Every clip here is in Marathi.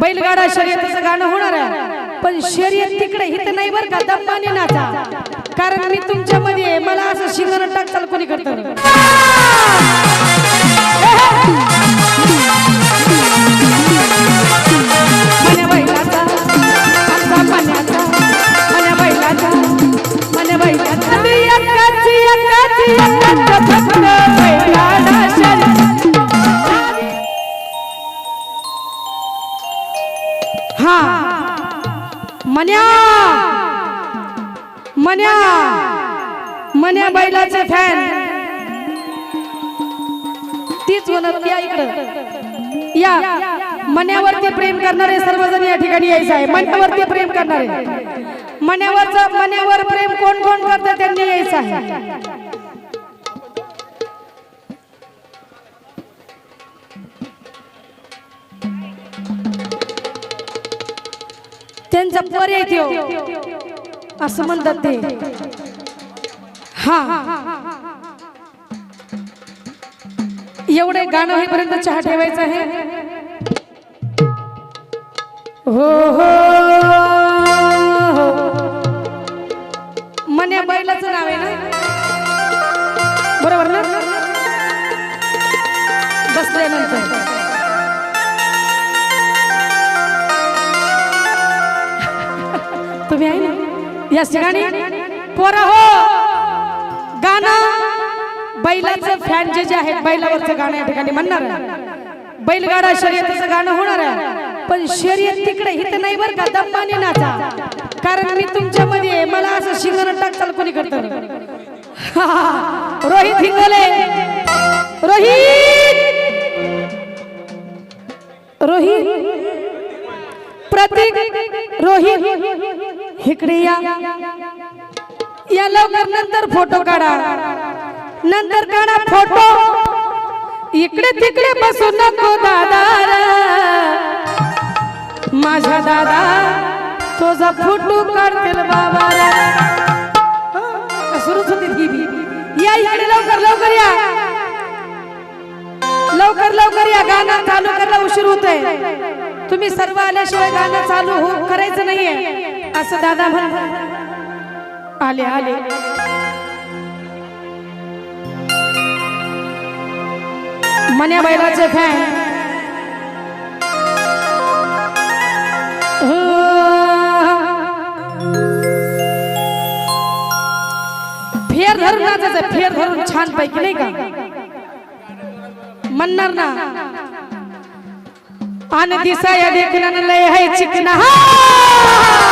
बैलगाडा शर्यतीचं गाणं होणार आहे. पण शर्यत तिकडे हिथं नाही बरं का दम्माने नाचा कारण मी तुमच्या मध्ये. मला असं शिंगण टाकचाल कोणी करत? मन्या बैलाचे फॅन तीच म्हणत या इकडं. या. मन्यावरती प्रेम करणारे सर्वजण या ठिकाणी यायचं आहे. मन्यावरती प्रेम करणारे. मन्यावरचं मन्यावर प्रेम कोण कोण करतं त्यांनी यायचं आहे. त्यांचा पर्याय असं म्हणतात ते. हा. एवढे गाणं होईपर्यंत चहा ठेवायचा आहे. हो हो हो. मन्या बैलाचं नाव आहे ना? बरोबर ना? बसल्यानंतर. तुम्ही आहे ना? या ठिकाणी पोरा हो! गाणं. बैलाचं फॅन जे जे आहेत बैलावरचं गाणं या ठिकाणी म्हणणार बैलगाडा शर्यतीचं गाणं होणार आहे. पण शर्यत तिकडे हित नाही बरं का दम्माने नाचा. कारण मी तुमच्या मध्ये आहे. मला असं शिंगण टाकचाल कोणी करत. रोहित हिंगोले. रोहित. रोहित. प्रतीक. रोहित. इकडे या. या लवकर नंतर फोटो काढा. नंतर काढा फोटो. इकडे तिकडे बसू नको दादा. माझा दादा तुझा फोटो काढतील बाबा. सुरूच होती या इकडे लवकर लवकर या. लवकर लवकर या. गाणं चालू करायला उशीर होतोय. तुम्ही सर्व आल्याशिवाय गाणं चालू हो करायचं नाहीये. असं दादा म्हण आले आले. मन्या बैलाचे फॅन हो. फेर धरून नाचायचं फेर धरून छान पैकी नाही का? म्हणणार ना. आन दिसाया देखील लय है चिकना. हा!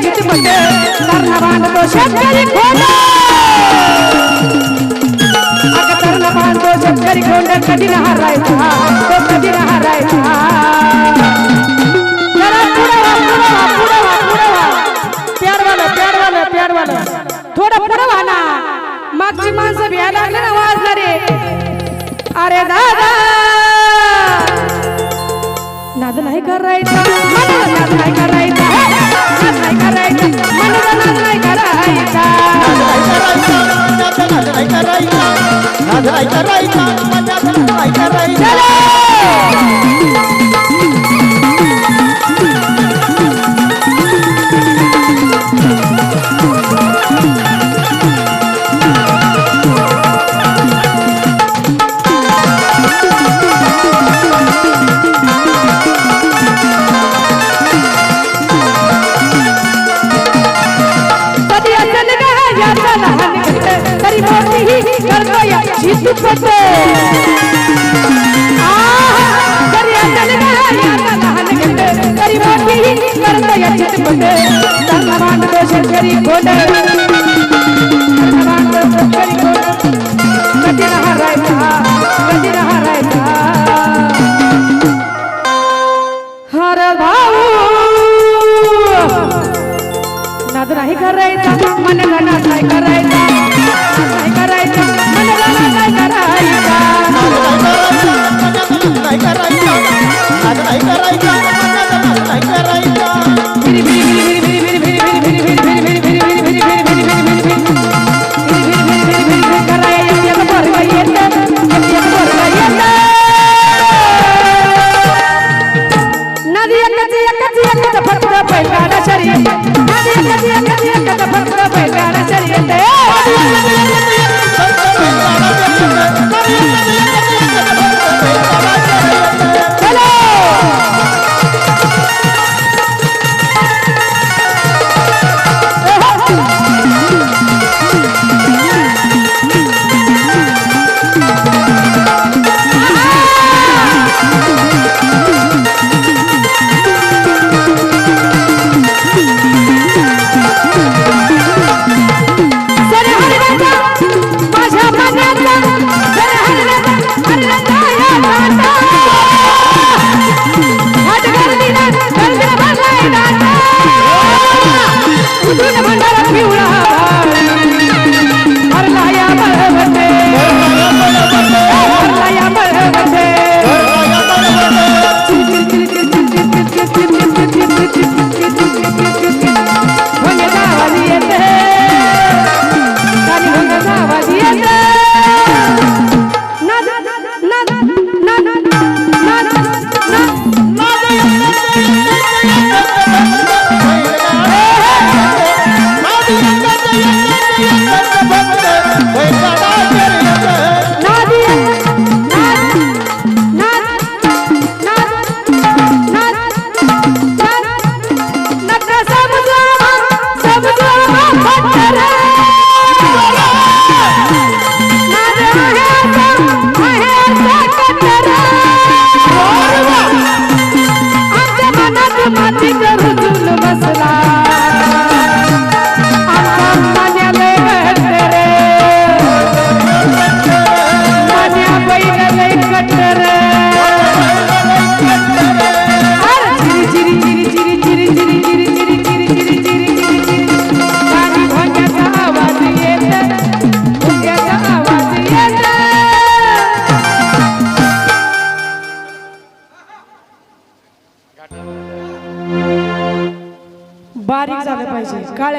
अजित पटेल तरणा बांधतो शेतकरी खोंड. अग तरणा बांधतो शेतकरी खोंड. कधी न हरायचा तो कधी न हरायचा करायचा? मनोरंजन नाही करायचा. नाही करायचा. मनोरंजन नाही करायचा. नाही करायचा नाही करायचा नाही करायचा. झटपट. चांगला मानतो शेतकरी खोट. मानतो शेतकरी खोट. कधी हारायचा कधी हारायचा हर भाऊ. नाद नाही करायचा. मन गाणा नाही करायचा. नाही करायचा. मन गाणा नाही करायचा. नाही करायचा. नाही करायचा. नाही करायचा. baby. I'm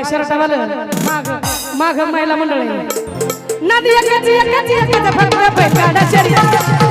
काळ्या शर्टावाल माग माग महिला मंडळी. नदी एकच एकच एकच फक्त पैसा शरीर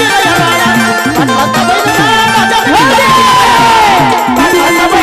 घाटात केलाय राडा. मनाचा बैलगाडा गाडा ह्या सगळ्यांनी घाटात केला या राडा